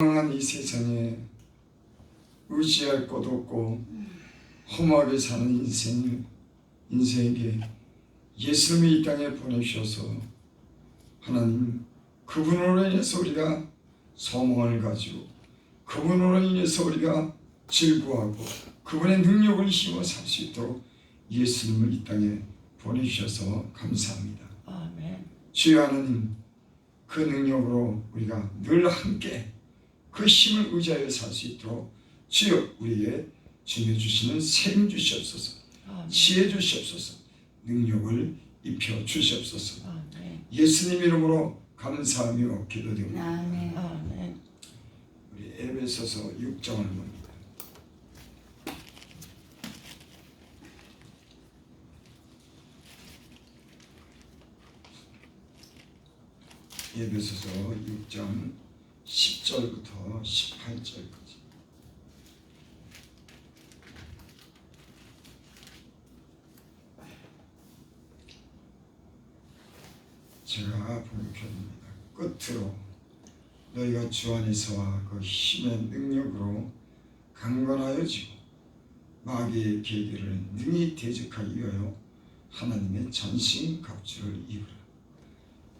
이 세상에 의지할 곳 없고 험하게 사는 인생 인생에게 예수님이 이 땅에 보내셔서 하나님 그분으로 인해서 우리가 소망을 가지고 그분으로 인해서 우리가 즐거워하고 그분의 능력을 힘어 살 수 있도록 예수님을 이 땅에 보내주셔서 감사합니다. 아멘. 주여 하나님 그 능력으로 우리가 늘 함께 그 힘을 의지하여 살 수 있도록 주여 우리에게 주님 주시는 셈 주시옵소서 아멘. 지혜 주시옵소서 능력을 입혀 주시옵소서 아멘. 예수님 이름으로 감사하며 기도드립니다 아멘. 아멘. 우리 에베소서 6장을 봅니다 에베소서 6장 10절부터 18절까지 제가 본편입니다. 끝으로 너희가 주 안에서와 그 힘의 능력으로 강건하여 지고 마귀의 계기를 능히 대적하기 위하여 하나님의 전신 갑주를 입으라.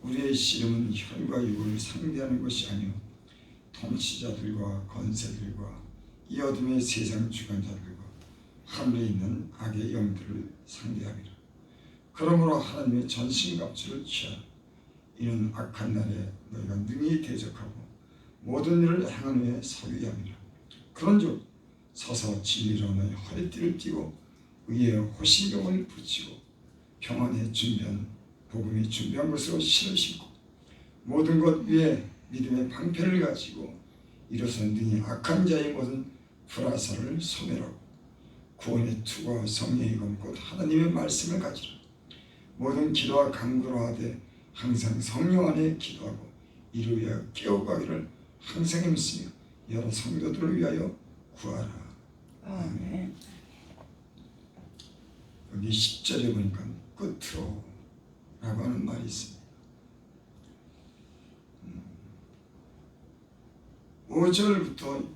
우리의 씨름은 혈과 육을 상대하는 것이 아니요 통치자들과 권세들과 이 어둠의 세상 주관자들과 하늘에 있는 악의 영들을 상대하리라. 그러므로 하나님의 전신갑주를 취하라. 이는 악한 날에 너희가 능히 대적하고 모든 일을 행한 후에 서기 함이라. 그런즉 서서 진리로 너희 허리띠를 띠고 의의 호신경을 붙이고 평안에 준비한 복음이 준비한 것으로 신을 신고 모든 것 위에 믿음의 방패를 가지고 능히 악한 자의 모든 불화살을 소멸하고 구원의 투과 성령의 검곧 하나님의 말씀을 가지라 모든 기도와 간구로 하되 항상 성령 안에 기도하고 이를 위하여 깨어가기를 항상 힘쓰며 여러 성도들을 위하여 구하라 아멘. 여기 10절에 보니까 끝으로 라고 하는 말이 있습니다. 음. 5절부터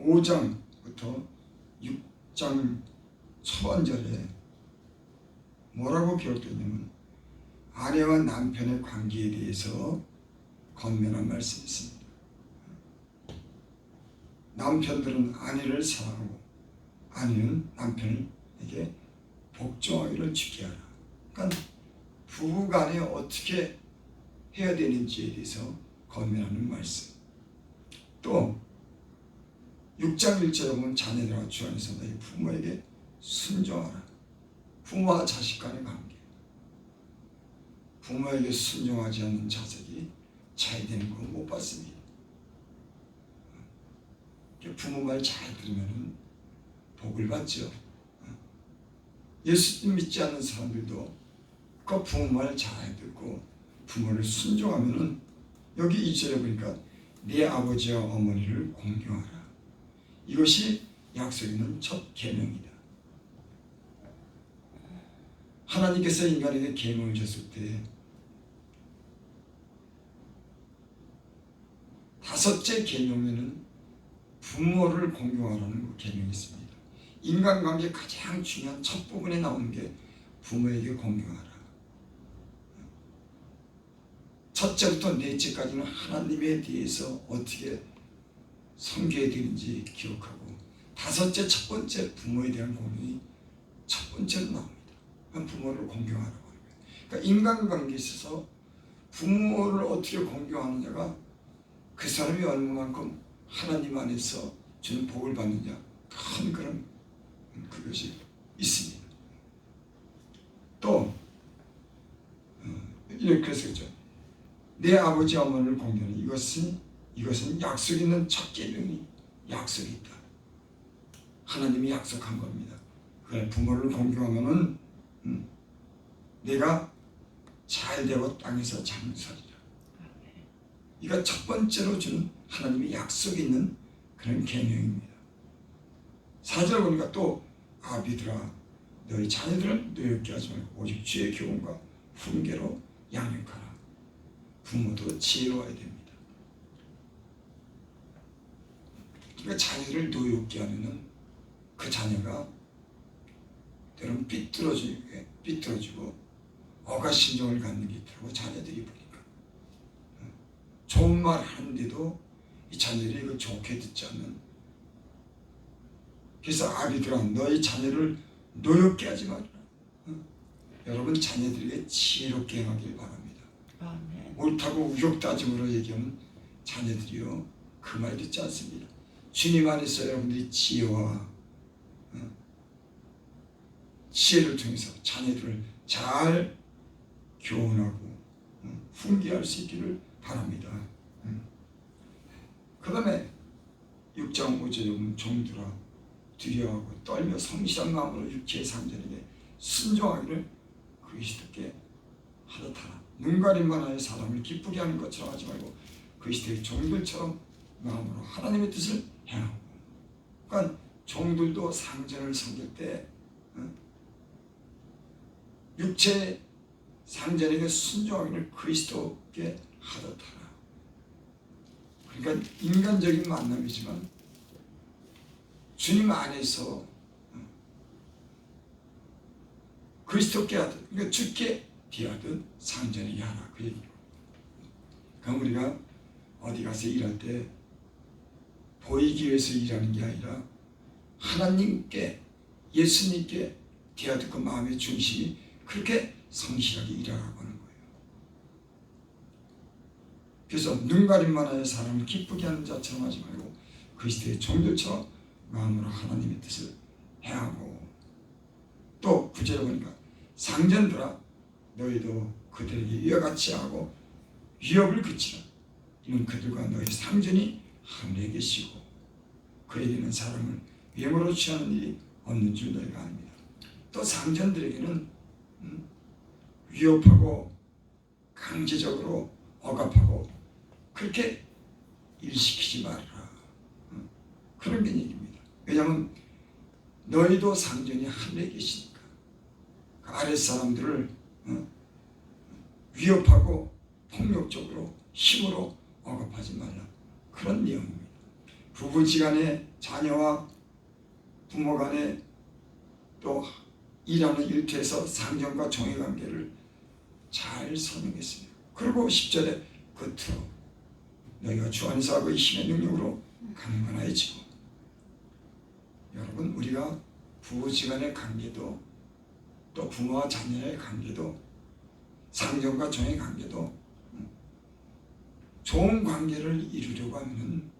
5장부터 6장 초반절에 뭐라고 기록되냐면 아내와 남편의 관계에 대해서 건면한 말씀이 있습니다. 남편들은 아내를 사랑하고 아내는 남편에게 복종하기를 주게 하라. 그러니까 부부간에 어떻게 해야 되는지에 대해서 건면하는 말씀. 또 6장 1절에 보면 자녀들아 주 안에서 너희 부모에게 순종하라. 부모와 자식 간의 관계. 부모에게 순종하지 않는 자식이 차이되는 거못 봤습니다. 부모 말 잘 들으면 복을 받죠. 예수 믿지 않는 사람들도 그 부모 말 잘 듣고 부모를 순종하면은 여기 이절에 보니까 네 아버지와 어머니를 공경하라. 이것이 약속 있는 첫 계명이다. 하나님께서 인간에게 계명을 줬을 때 다섯째 계명에는 부모를 공경하라는 그 계명이 있습니다. 인간관계 가장 중요한 첫 부분에 나오는 게 부모에게 공경하라. 첫째부터 넷째까지는 하나님에 대해서 어떻게 섬겨야 되는지 기억하고 다섯째 첫 번째 부모에 대한 공경이 첫 번째로 나옵니다. 부모를 공경하라고 거예요. 그러니까 인간관계에 있어서 부모를 어떻게 공경하느냐가 그 사람이 얼마만큼 하나님 안에서 주는 복을 받느냐 큰 그런 그것이 있습니다. 또 어, 이렇게 해서죠. 내 아버지 어머니를 공경하는 이것은 이것은 약속 있는 첫 계명이 약속이 있다. 하나님이 약속한 겁니다. 그래 부모를 공경하면은 음, 내가 잘 되고 땅에서 장수하리라. 이가 첫 번째로 주는 하나님의 약속 있는 그런 계명입니다. 사절 보니까 또 아비들아 너희 자녀들을 노엽게 하지 말고 오직 주의 교훈과 훈계로 양육하라. 부모도 지혜로워야 됩니다. 그러니까 자녀를 노엽게 하면은 그 자녀가 때론 삐뚤어지고 삐뚤어지고 억하심정을 갖는 게 있더라고 자녀들이 보니까 어? 좋은 말 하는데도 이 자녀들이 이거 좋게 듣지 않는 그래서 아비들아 너희 자녀를 노엽게 하지 말라 어? 여러분 자녀들에게 지혜롭게 행하길 바랍니다. 옳다고 우욕다짐으로 얘기하면 자녀들이요 그 말 듣지 않습니다. 주님 안에서 여러분들이 지혜와 어, 지혜를 통해서 자녀들을 잘 교훈하고 어, 훈계할 수 있기를 바랍니다. 그 다음에 6장 5절에 보면 종들아 두려워하고 떨며 성실한 마음으로 육체의 상전에게 순종하기를 그리스도께 하듯하라. 눈 가림만 하여 사람을 기쁘게 하는 것처럼 하지 말고 그리스도의 종들처럼 마음으로 하나님의 뜻을 행하고 그러니까 종들도 상전을 섬길 때 어? 육체 상전에게 순종하기를 그리스도께 하듯하라. 그러니까 인간적인 만남이지만 주님 안에서 어? 그리스도께 하듯 그러니까 주께 비하듯 상전에게 하라 그 얘기로. 그럼 우리가 어디 가서 일할 때 보이기 위해서 일하는 게 아니라 하나님께 예수님께 대하듯 그 마음의 중심이 그렇게 성실하게 일하라고 하는 거예요. 그래서 눈 가림만 하여 사람을 기쁘게 하는 자처럼 하지 말고 그리스도의 종들처럼 마음으로 하나님의 뜻을 행하고 또 구절에 보니까 상전들아 너희도 그들에게 이와 같이 하고 위협을 그치라 이는 그들과 너희 상전이 하늘에 계시고 그에게는 사람을 외모로 취하는 일이 없는 줄 너희가 압니다. 또 상전들에게는 음, 위협하고 강제적으로 억압하고 그렇게 일시키지 말아라. 음, 그런 개념입니다. 왜냐하면 너희도 상전이 하늘에 계시니까 그 아랫 사람들을 어, 위협하고 폭력적으로 힘으로 억압하지 말라. 그런 내용입니다. 부부지간에 자녀와 부모 간에 또 일하는 일터에서 상전과 종의 관계를 잘 설명했습니다. 그리고 10절에 끝으로 너희가 주 안에서 하고 이 힘의 능력으로 강건하여지고 여러분 우리가 부부지간의 관계도 또 부모와 자녀의 관계도 상전과 종의 관계도 좋은 관계를 이루려고 하면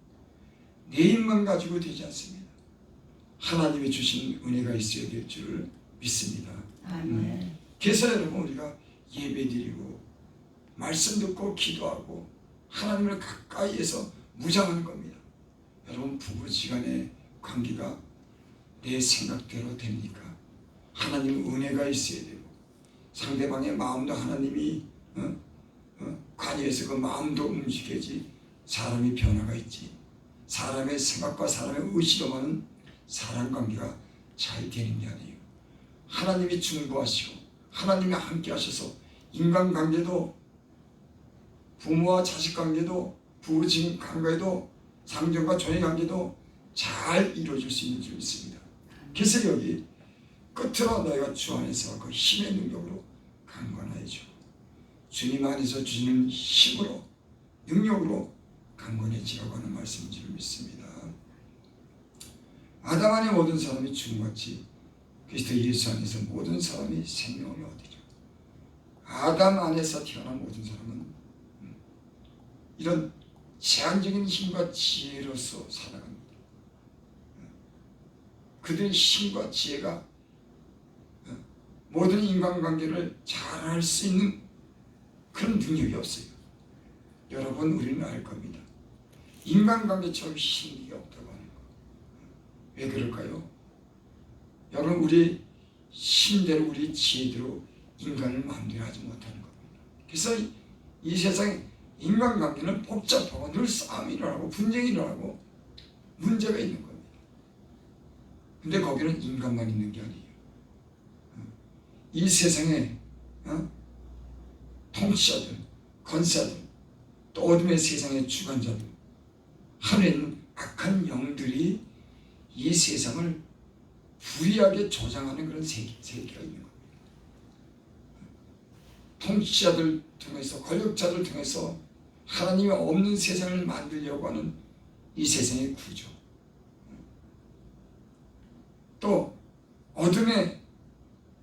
내 힘만 가지고 되지 않습니다. 하나님이 주신 은혜가 있어야 될 줄을 믿습니다. 아멘. 그래서 여러분 우리가 예배드리고 말씀 듣고 기도하고 하나님을 가까이에서 무장하는 겁니다. 여러분 부부지간의 관계가 내 생각대로 됩니까? 하나님 은혜가 있어야 되고 상대방의 마음도 하나님이 어? 어? 관여해서 그 마음도 움직여야지. 사람이 변화가 있지. 사람의 생각과 사람의 의지로만은 사람 관계가 잘 되는 게 아니에요. 하나님이 중보하시고 하나님이 함께 하셔서 인간 관계도 부모와 자식 관계도 부부진 관계도 상전과 종의 관계도 잘 이루어질 수 있는 줄 믿습니다. 그래서 여기 끝으로 너희가 주 안에서 그 힘의 능력으로 강건하여지고 주님 안에서 주시는 힘으로 능력으로 강건해지라고 하는 말씀인 줄 믿습니다. 아담 안에 모든 사람이 죽음같이 그리스도 예수 안에서 모든 사람이 생명을 얻으리라. 아담 안에서 태어난 모든 사람은 음, 이런 제한적인 힘과 지혜로서 살아갑니다. 그들의 힘과 지혜가 어, 모든 인간관계를 잘 할 수 있는 그런 능력이 없어요. 여러분 우리는 알 겁니다. 인간관계처럼 힘이 없다고 하는 거. 왜 그럴까요? 여러분 우리 힘대로 우리 지혜대로 인간을 마음대로 하지 못하는 겁니다. 그래서 이, 이 세상에 인간관계는 복잡하고 늘 싸움이 일어나고 분쟁이 일어나고 문제가 있는 겁니다. 근데 거기는 인간만 있는 게 아니에요. 이 세상에 어? 통치자들, 권세자들, 또 어둠의 세상의 주관자들, 하늘에는 악한 영들이 이 세상을 불이하게 조장하는 그런 세계, 세계가 있는 겁니다. 통치자들 통해서 권력자들 통해서 하나님이 없는 세상을 만들려고 하는 이 세상의 구조. 또 어둠의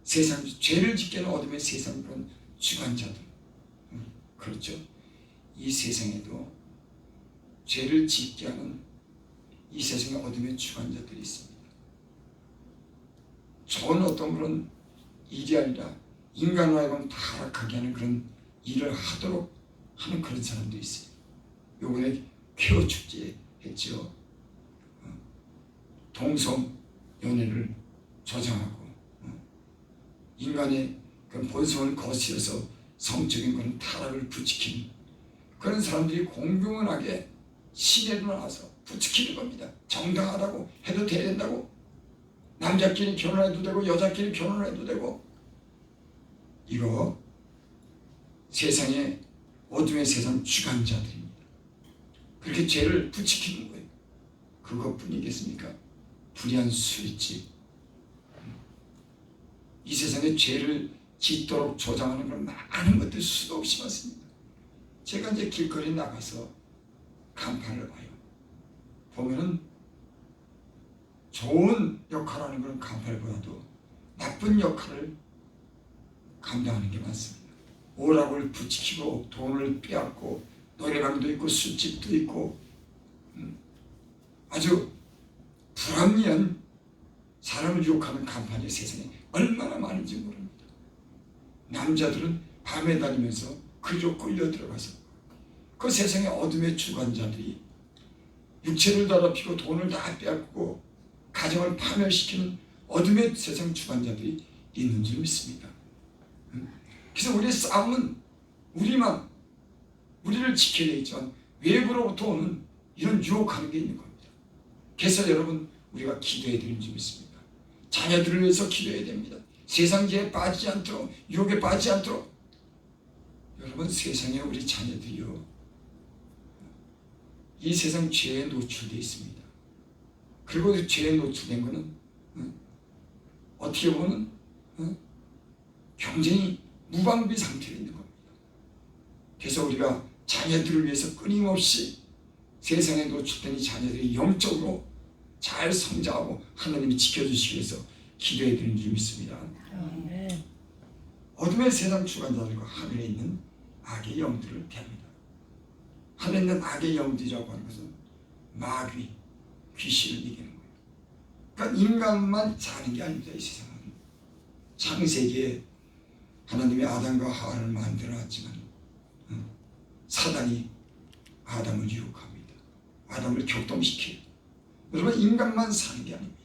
세상, 죄를 짓게 하는 어둠의 세상 그런 주관자들. 음, 그렇죠. 이 세상에도 죄를 짓게 하는 이 세상의 어둠의 주관자들이 있습니다. 좋은 어떤 그런 일이 아니라 인간으로 하여금 타락하게 하는 그런 일을 하도록 하는 그런 사람도 있어요. 요번에 쾌어 축제 했죠. 어, 동성 연애를 조장하고 어, 인간의 그 본성을 거스려서 성적인 그런 타락을 부추기는 그런 사람들이 공공연하게 시내로 나와서 부추기는 겁니다. 정당하다고 해도 돼야 된다고 남자끼리 결혼해도 되고 여자끼리 결혼해도 되고 이거 세상의 어둠의 세상 주관자들입니다. 그렇게 죄를 부추기는 거예요. 그것뿐이겠습니까? 불의한 술집 이 세상에 죄를 짓도록 조장하는 그런 많은 것들이 수도 없이 많습니다. 제가 이제 길거리 나가서 간판을 봐요. 보면은 좋은 역할을 하는 그런 간판보다도 나쁜 역할을 감당하는 게 많습니다. 오락을 부추기고 돈을 빼앗고 노래방도 있고 술집도 있고 음, 아주 불합리한 사람을 유혹하는 간판이 세상에 얼마나 많은지 모릅니다. 남자들은 밤에 다니면서 그저 끌려 들어가서 그 세상의 어둠의 주관자들이 육체를 더럽히고 돈을 다 빼앗고 가정을 파멸시키는 어둠의 세상 주관자들이 있는 줄 믿습니다. 음? 그래서 우리의 싸움은 우리만 우리를 지켜야 되겠지만 외부로부터 오는 이런 유혹하는 게 있는 겁니다. 그래서 여러분 우리가 기도해야 되는 줄 믿습니다. 자녀들을 위해서 기도해야 됩니다. 세상지에 빠지지 않도록 유혹에 빠지지 않도록 여러분 세상에 우리 자녀들이요 이 세상 죄에 노출되어 있습니다. 그리고 그 죄에 노출된 것은 어, 어떻게 보면 어, 굉장히 무방비 상태에 있는 겁니다. 그래서 우리가 자녀들을 위해서 끊임없이 세상에 노출된 이 자녀들이 영적으로 잘 성장하고 하나님이 지켜주시기 위해서 기도해 드리는 줄 믿습니다. 아멘. 어둠의 세상 주관자들과 하늘에 있는 악의 영들을 대합니다. 하늘에 있는 악의 영들이라고 하는 것은 마귀, 귀신을 이기는 거예요. 그러니까 인간만 사는 게 아닙니다. 이 세상은 창세기에 하나님이 아담과 하와를 만들어놨지만 어, 사단이 아담을 유혹합니다. 아담을 격동시켜요. 여러분 인간만 사는 게 아닙니다.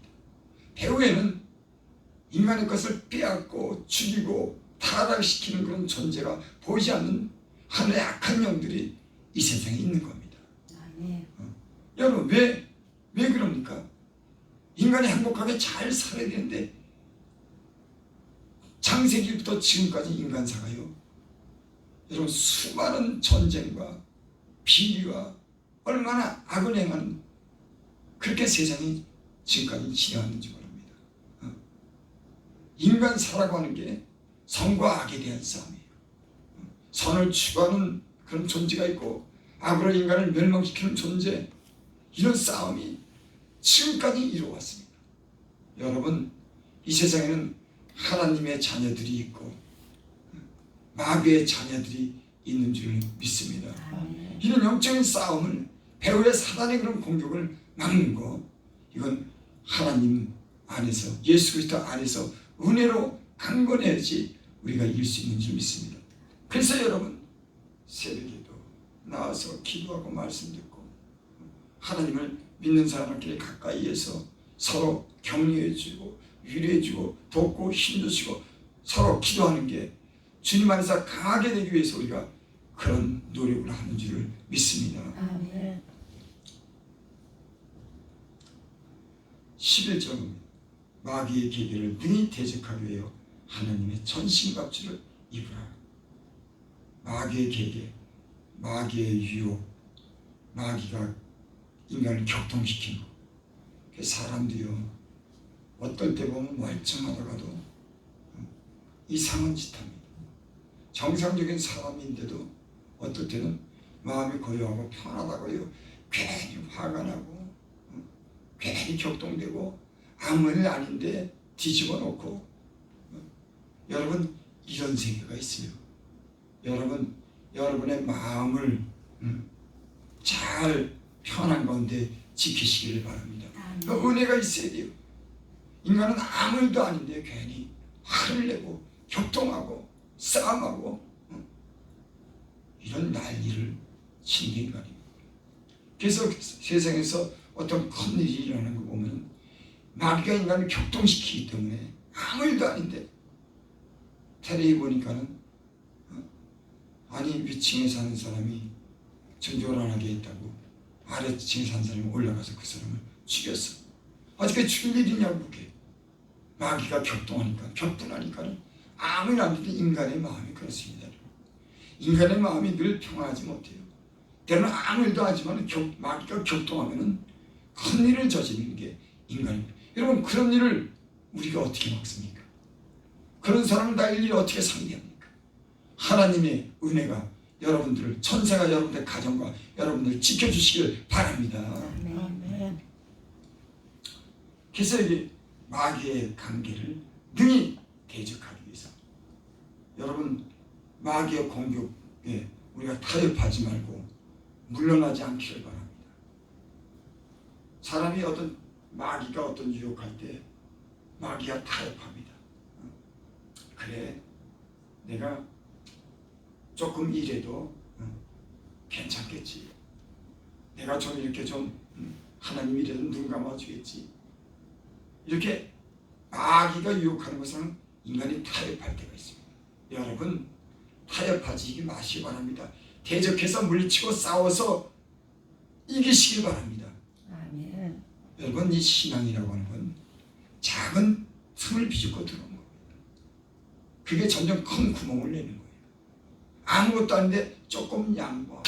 배후에는 인간의 것을 빼앗고 죽이고 타락시키는 그런 존재가 보이지 않는 하늘의 악한 영들이 이 세상에 있는 겁니다. 아멘. 여러분 왜, 왜 그럽니까? 인간이 행복하게 잘 살아야 되는데 창세기부터 지금까지 인간사가요. 여러분 수많은 전쟁과 비리와 얼마나 악을 행하는 그렇게 세상이 지금까지 지나왔는지. 어? 인간사라고 하는 게 선과 악에 대한 싸움이에요. 어? 선을 추구하는 그런 존재가 있고 악으로 인간을 멸망시키는 존재 이런 싸움이 지금까지 이루어왔습니다. 여러분 이 세상에는 하나님의 자녀들이 있고 마귀의 자녀들이 있는 줄 믿습니다. 이런 영적인 싸움을 배후의 사단의 그런 공격을 막는 거 이건 하나님 안에서 예수 그리스도 안에서 은혜로 강건해야지 우리가 이길 수 있는 줄 믿습니다. 그래서 여러분 새벽에도 나와서 기도하고 말씀 듣고 하나님을 믿는 사람들끼리 가까이에서 서로 격려해주고 위로해주고 돕고 힘주시고 서로 기도하는 게 주님 안에서 강하게 되기 위해서 우리가 그런 노력을 하는 줄을 믿습니다. 아멘. 11절 마귀의 계계를 능히 대적하기 위하여 하나님의 전신갑주를 입으라. 마귀의 계계, 마귀의 유혹, 마귀가 인간을 격동시키는 거. 그 사람도요 어떨 때 보면 멀쩡하다가도 어, 이상한 짓 합니다. 정상적인 사람인데도 어떨 때는 마음이 고요하고 편하다고요 괜히 화가 나고 어, 괜히 격동되고 아무 일 아닌데 뒤집어 놓고 어, 여러분 이런 세계가 있어요. 여러분 여러분의 마음을 음, 잘 편한 가운데 지키시기를 바랍니다. 그 은혜가 있어야 돼요. 인간은 아무 일도 아닌데 괜히 화를 내고 격동하고 싸움하고 어? 이런 난리를 치는 게 인간입니다. 그래서 세상에서 어떤 큰 일이 일어나는 거 보면 마귀가 인간을 격동시키기 때문에 아무 일도 아닌데 텔레비 보니까는 어? 아니 위층에 사는 사람이 전조란하게 했다고 아래층에 사는 사람이 올라가서 그 사람을 죽였어. 그 죽일 일이냐고 그게. 마귀가 격동하니까 격분하니까는 아무 일 안 되는 인간의 마음이 그렇습니다. 인간의 마음이 늘 평안하지 못해요. 때로는 아무 일도 하지만 격, 마귀가 격동하면은 큰 일을 저지르는 게 인간입니다. 여러분 그런 일을 우리가 어떻게 막습니까? 그런 사람을 다 일일이 어떻게 상대합니까? 하나님의 은혜가 여러분들을 천사가 여러분들 가정과 여러분들을 지켜주시길 바랍니다. 아멘. 그래서 이게 마귀의 관계를 능히 대적하기 위해서 여러분 마귀의 공격에 우리가 타협하지 말고 물러나지 않기를 바랍니다. 사람이 어떤 마귀가 어떤 유혹할 때 마귀가 타협합니다. 어? 그래 내가 조금 어, 괜찮겠지. 내가 좀 이렇게 좀 음, 하나님 이래도 눈 감아주겠지. 이렇게 마귀가 유혹하는 것은 인간이 타협할 때가 있습니다. 여러분 타협하지 마시기 바랍니다. 대적해서 물리치고 싸워서 이기시길 바랍니다. 여러분 이 신앙이라고 하는 건 작은 틈을 비집고 들어온 겁니다. 그게 점점 큰 구멍을 내는 거예요. 아무것도 아닌데 조금 양보하고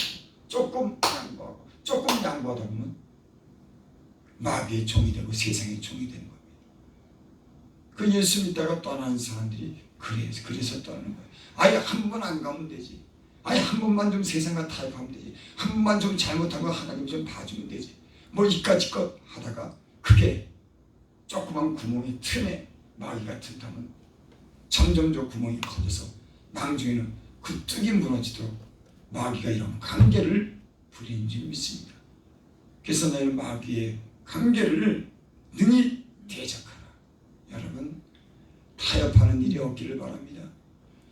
조금 양보하고 조금 양보하다 보면 마귀의 종이 되고 세상의 종이 되는 겁니다. 그 예수 믿다가 떠나는 사람들이 그래서 그래서 떠나는 거예요. 아예 한 번 안 가면 되지. 아예 한 번만 좀 세상과 타협하면 되지. 한 번만 좀 잘못한 거 하나님 좀 봐주면 되지. 뭐 이까짓 것 하다가 그게 조그만 구멍이 틈에 마귀가 틈타면 점점 저 구멍이 커져서 나중에는 그 뚝이 무너지도록 마귀가 이런 관계를 부리는 줄 믿습니다. 그래서 너희는 마귀의 관계를 능히 대적하라. 여러분 타협하는 일이 없기를 바랍니다.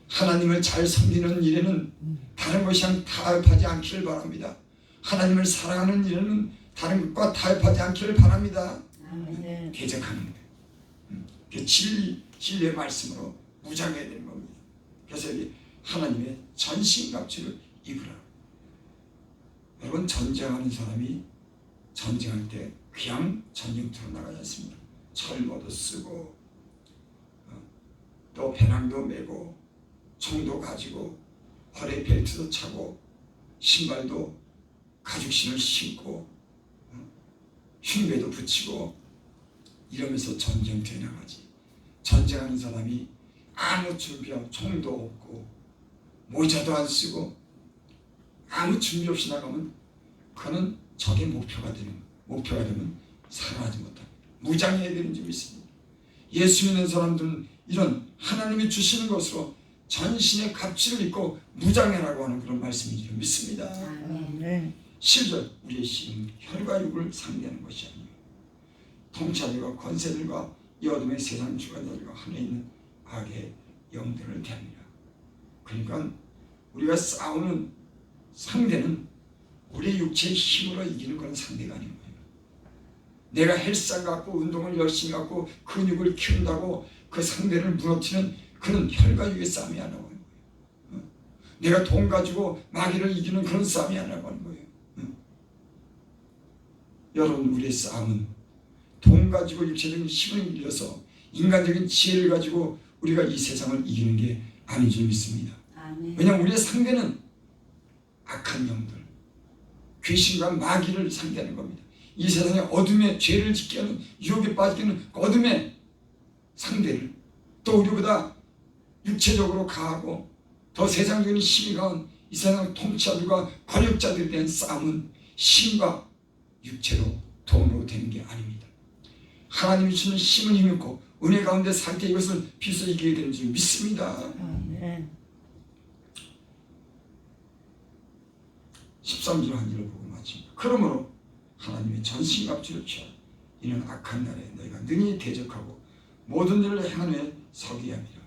하나님을 잘 섬기는 일에는 다른 것이 아닌 타협하지 않기를 바랍니다. 하나님을 사랑하는 일에는 다른 것과 타협하지 않기를 바랍니다. 아멘. 대적하는 거예요. 음, 그 진리, 진리의 말씀으로 무장해야 되는 겁니다. 그래서 이 하나님의 전신갑주를 입으라. 여러분 전쟁하는 사람이 전쟁할 때 그냥 전쟁터로 나가지 않습니다. 철모도 쓰고 어, 또 배낭도 메고 총도 가지고 허리에 벨트도 차고 신발도 가죽신을 신고 어, 흉배도 붙이고 이러면서 전쟁터에 나가지. 전쟁하는 사람이 아무 준비하고 총도 없고 모자도 안 쓰고 아무 준비 없이 나가면 그는 적의 목표가 되는 목표가 되면 살아나지 못합니다. 무장해야 되는 점이 있습니다. 예수 믿는 사람들은 이런 하나님이 주시는 것으로 전신의 가치를 입고 무장해라고 하는 그런 말씀인 줄 믿습니다. 아멘. 실절 우리의 신은 혈과 육을 상대하는 것이 아니에요. 통찰들과 권세들과 이 어둠의 세상 주관자들과 하늘에 있는 악의 영들을 대합니다. 그러니까 우리가 싸우는 상대는 우리의 육체의 힘으로 이기는 그런 상대가 아닌 거예요. 내가 헬스장 갖고 운동을 열심히 갖고 근육을 키운다고 그 상대를 무너뜨리는 그런 혈과 육의 싸움이 아니라고 하는 거예요. 어? 내가 돈 가지고 마귀를 이기는 그런 싸움이 아니라고 하는 거예요. 어? 여러분 우리의 싸움은 돈 가지고 육체적인 힘을 빌려서 인간적인 지혜를 가지고 우리가 이 세상을 이기는 게 아닌 줄 믿습니다. 왜냐하면 우리의 상대는 악한 영들, 귀신과 마귀를 상대하는 겁니다. 이 세상의 어둠에 죄를 짓게 하는 유혹에 빠지게 하는 그 어둠의 상대를 또 우리보다 육체적으로 강하고 더 세상적인 힘이 강한 이 세상 통치자들과 권력자들에 대한 싸움은 힘과 육체로 돈으로 되는 게 아닙니다. 하나님이 주는 힘은 힘이 있고 은혜 가운데 살 때 이것을 비로소 이기게 되는 줄 믿습니다. 아멘. 13절 한 절을 보고 마칩니다. 그러므로 하나님의 전신갑주를 취하 이는 악한 날에 너희가 능히 대적하고 모든 일을 행한 후에 서기 함이라.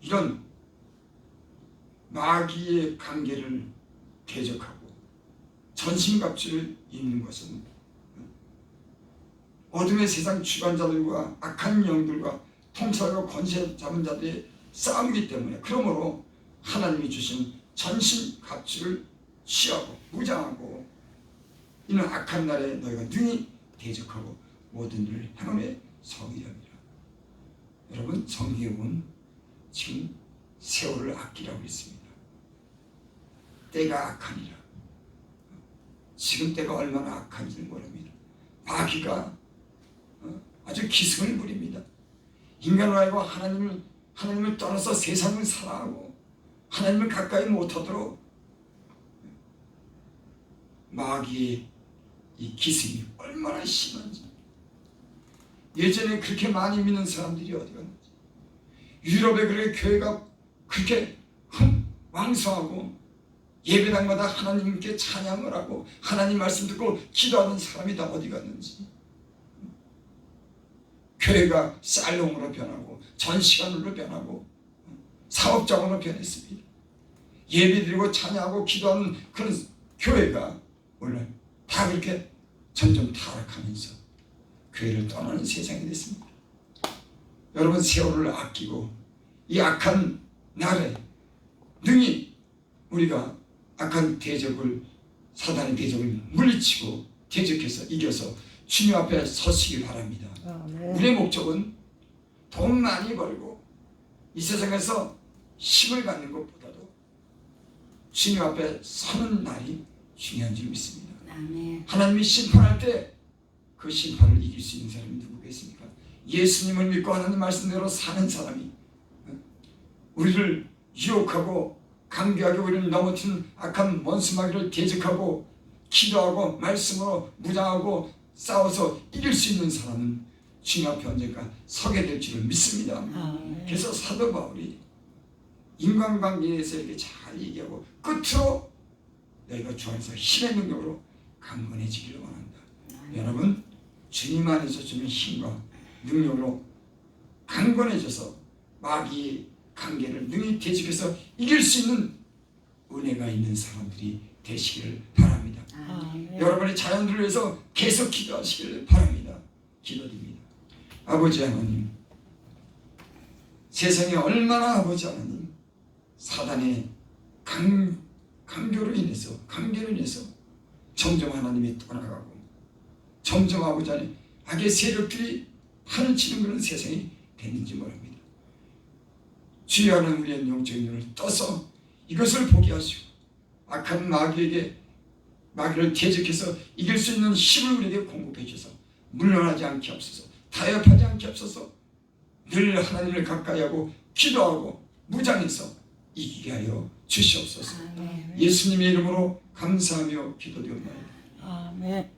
이런 마귀의 관계를 대적하고 전신갑주를 입는 것은 어둠의 세상 주관자들과 악한 영들과 통찰과 권세 잡은 자들의 싸움이기 때문에 그러므로 하나님이 주신 전신갑주를 취하고 무장하고 이는 악한 날에 너희가 능히 대적하고 모든 일을 행함에 성의함이라. 여러분 성경은 지금 세월을 아끼라고 했습니다. 때가 악하니라. 지금 때가 얼마나 악한지를 모릅니다. 마귀가 어, 아주 기승을 부립니다. 인간을 알고 하나님을 하나님을 떠나서 세상을 사랑하고 하나님을 가까이 못하도록 마귀의 이 기승이 얼마나 심한지 예전에 그렇게 많이 믿는 사람들이 어디 갔는지 유럽에 그렇게 교회가 그렇게 흠 왕성하고 예배당마다 하나님께 찬양을 하고 하나님 말씀 듣고 기도하는 사람이 다 어디 갔는지 교회가 살롱으로 변하고 전시관으로 변하고 사업자원으로 변했습니다. 예배드리고 찬양하고 기도하는 그런 교회가 오늘 다 그렇게 점점 타락하면서 교회를 떠나는 세상이 됐습니다. 여러분 세월을 아끼고 이 악한 날에 능히 우리가 악한 대적을 사단의 대적을 물리치고 대적해서 이겨서 주님 앞에 서시기 바랍니다. 아멘. 우리의 목적은 돈 많이 벌고 이 세상에서 힘을 갖는 것보다도 주님 앞에 서는 날이 중요한 줄 믿습니다. 아멘. 하나님이 심판할 때 그 심판을 이길 수 있는 사람이 누구겠습니까? 예수님을 믿고 하나님 말씀대로 사는 사람이 어? 우리를 유혹하고 강교하게 우리를 넘어뜨는 악한 원수마귀를 대적하고 기도하고 말씀으로 무장하고 싸워서 이길 수 있는 사람은 주님 앞에 언젠가 서게 될 줄을 믿습니다. 아멘. 그래서 사도 바울이 인간관계에서 이렇게 잘 얘기하고 끝으로 너희가 주 안에서 힘의 능력으로 강건해지기를 원한다. 여러분 주님 안에서 주는 힘과 능력으로 강건해져서 마귀 의 관계를 능히 대적해서 이길 수 있는 은혜가 있는 사람들이 되시기를 바랍니다. 아멘. 여러분의 자녀들을 위해서 계속 기도하시기를 바랍니다. 기도드립니다. 아버지 하나님, 세상에 얼마나 아버지 하나님, 사단의 강, 강교로 인해서, 강교로 인해서 점점 하나님이 떠나가고, 점점 아버지 하나님, 악의 세력들이 판을 치는 그런 세상이 됐는지 모릅니다. 주여 하나님 우리의 영적인 눈을 떠서 이것을 보게 하시고, 악한 마귀에게 마귀를 대적해서 이길 수 있는 힘을 우리에게 공급해 주셔서 물러나지 않게 없어서 타협하지 않게 없어서 늘 하나님을 가까이 하고 기도하고 무장해서 이기게 하여 주시옵소서. 예수님의 이름으로 감사하며 기도드립니다 아멘.